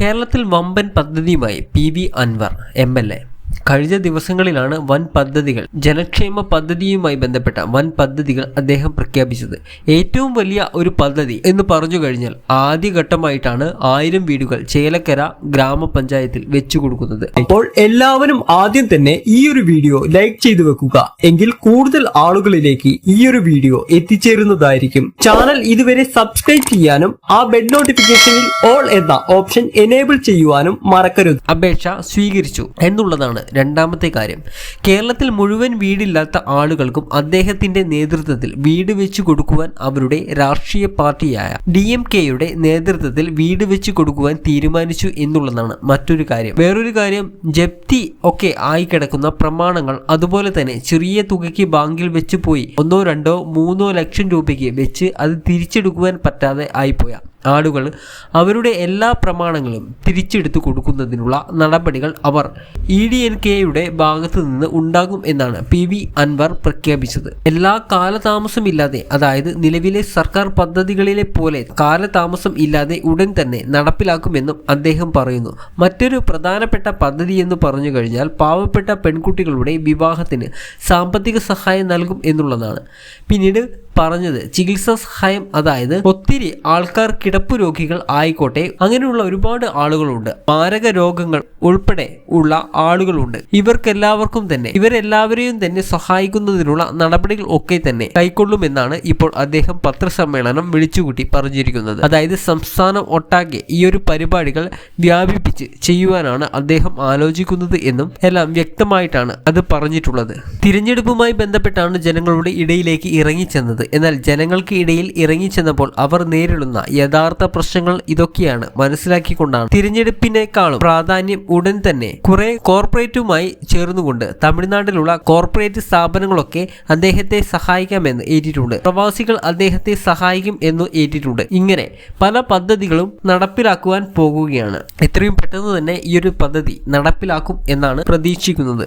കേരളത്തിൽ വമ്പൻ പദ്ധതിയുമായി P V Anwar M L A. കഴിഞ്ഞ ദിവസങ്ങളിലാണ് വൻ പദ്ധതികൾ ജനക്ഷേമ പദ്ധതിയുമായി ബന്ധപ്പെട്ട വൻ പദ്ധതികൾ അദ്ദേഹം പ്രഖ്യാപിച്ചത്. ഏറ്റവും വലിയ ഒരു പദ്ധതി എന്ന് പറഞ്ഞു കഴിഞ്ഞാൽ ആദ്യഘട്ടമായിട്ടാണ് ആയിരം വീടുകൾ ചേലക്കര ഗ്രാമപഞ്ചായത്തിൽ വെച്ചു കൊടുക്കുന്നത്. അപ്പോൾ എല്ലാവരും ആദ്യം തന്നെ ഈ ഒരു വീഡിയോ ലൈക്ക് ചെയ്തു വെക്കുക. എങ്കിൽ കൂടുതൽ ആളുകളിലേക്ക് ഈ ഒരു വീഡിയോ എത്തിച്ചേരുന്നതായിരിക്കും. ചാനൽ ഇതുവരെ സബ്സ്ക്രൈബ് ചെയ്യാനും ആ ബെഡ് നോട്ടിഫിക്കേഷനിൽ ഓൾ എന്ന ഓപ്ഷൻ എനേബിൾ ചെയ്യുവാനും മറക്കരുത്. അപേക്ഷ സ്വീകരിച്ചു എന്നുള്ളതാണ് രണ്ടാമത്തെ കാര്യം കേരളത്തിൽ മുഴുവൻ വീടില്ലാത്ത ആളുകൾക്കും അദ്ദേഹത്തിന്റെ നേതൃത്വത്തിൽ വീട് വെച്ചു കൊടുക്കുവാൻ അവരുടെ രാഷ്ട്രീയ പാർട്ടിയായ ഡി എം കെയുടെ നേതൃത്വത്തിൽ വീട് വെച്ചു കൊടുക്കുവാൻ തീരുമാനിച്ചു എന്നുള്ളതാണ് മറ്റൊരു കാര്യം. വേറൊരു കാര്യം ജപ്തി ഒക്കെ ആയി കിടക്കുന്ന പ്രമാണങ്ങൾ അതുപോലെ തന്നെ ചെറിയ തുകയ്ക്ക് ബാങ്കിൽ വെച്ച് പോയി ഒന്നോ രണ്ടോ മൂന്നോ ലക്ഷം രൂപയ്ക്ക് വെച്ച് അത് തിരിച്ചെടുക്കുവാൻ പറ്റാതെ ആയിപ്പോയ ആളുകൾ അവരുടെ എല്ലാ പ്രമാണങ്ങളും തിരിച്ചെടുത്തു കൊടുക്കുന്നതിനുള്ള നടപടികൾ അവർ ഇ ഡി എൻ കെയുടെ ഭാഗത്തു നിന്ന് ഉണ്ടാകും എന്നാണ് പി വി അൻവർ പ്രഖ്യാപിച്ചത്. എല്ലാ കാലതാമസമില്ലാതെ അതായത് നിലവിലെ സർക്കാർ പദ്ധതികളിലെ പോലെ കാലതാമസം ഇല്ലാതെ ഉടൻ തന്നെ നടപ്പിലാക്കുമെന്നും അദ്ദേഹം പറയുന്നു. മറ്റൊരു പ്രധാനപ്പെട്ട പദ്ധതി എന്ന് പറഞ്ഞു കഴിഞ്ഞാൽ പാവപ്പെട്ട പെൺകുട്ടികളുടെ വിവാഹത്തിന് സാമ്പത്തിക സഹായം നൽകും എന്നുള്ളതാണ്. പിന്നീട് പറഞ്ഞത് ചികിത്സാ സഹായം അതായത് ഒത്തിരി ആൾക്കാർ കിടപ്പ് രോഗികൾ ആയിക്കോട്ടെ അങ്ങനെയുള്ള ഒരുപാട് ആളുകളുണ്ട്. മാരക രോഗങ്ങൾ ഉൾപ്പെടെ ഉള്ള ആളുകളുണ്ട്. ഇവർക്കെല്ലാവർക്കും തന്നെ ഇവരെല്ലാവരെയും തന്നെ സഹായിക്കുന്നതിനുള്ള നടപടികൾ ഒക്കെ തന്നെ കൈക്കൊള്ളുമെന്നാണ് ഇപ്പോൾ അദ്ദേഹം പത്രസമ്മേളനം വിളിച്ചുകൂട്ടി പറഞ്ഞിരിക്കുന്നത്. അതായത് സംസ്ഥാനം ഒട്ടാകെ ഈ ഒരു പരിപാടികൾ വ്യാപിപ്പിച്ച് ചെയ്യുവാനാണ് അദ്ദേഹം ആലോചിക്കുന്നത് എന്നും എല്ലാം വ്യക്തമായിട്ടാണ് അത് പറഞ്ഞിട്ടുള്ളത്. തിരഞ്ഞെടുപ്പുമായി ബന്ധപ്പെട്ടാണ് ജനങ്ങളുടെ ഇടയിലേക്ക് ഇറങ്ങിച്ചെന്നത്. എന്നാൽ ജനങ്ങൾക്ക് ഇടയിൽ ഇറങ്ങിച്ചെന്നപ്പോൾ അവർ നേരിടുന്ന യഥാർത്ഥ പ്രശ്നങ്ങൾ ഇതൊക്കെയാണ് മനസ്സിലാക്കിക്കൊണ്ടാണ് തിരഞ്ഞെടുപ്പിനേക്കാളും പ്രാധാന്യം ഉടൻ തന്നെ കുറെ കോർപ്പറേറ്റുമായി ചേർന്നുകൊണ്ട് തമിഴ്നാട്ടിലുള്ള കോർപ്പറേറ്റ് സ്ഥാപനങ്ങളൊക്കെ അദ്ദേഹത്തെ സഹായിക്കാമെന്ന് ഏറ്റിട്ടുണ്ട്. പ്രവാസികൾ അദ്ദേഹത്തെ സഹായിക്കും എന്ന് ഏറ്റിട്ടുണ്ട്. ഇങ്ങനെ പല പദ്ധതികളും നടപ്പിലാക്കുവാൻ പോകുകയാണ്. എത്രയും പെട്ടെന്ന് തന്നെ ഈ ഒരു പദ്ധതി നടപ്പിലാക്കും എന്നാണ് പ്രതീക്ഷിക്കുന്നത്.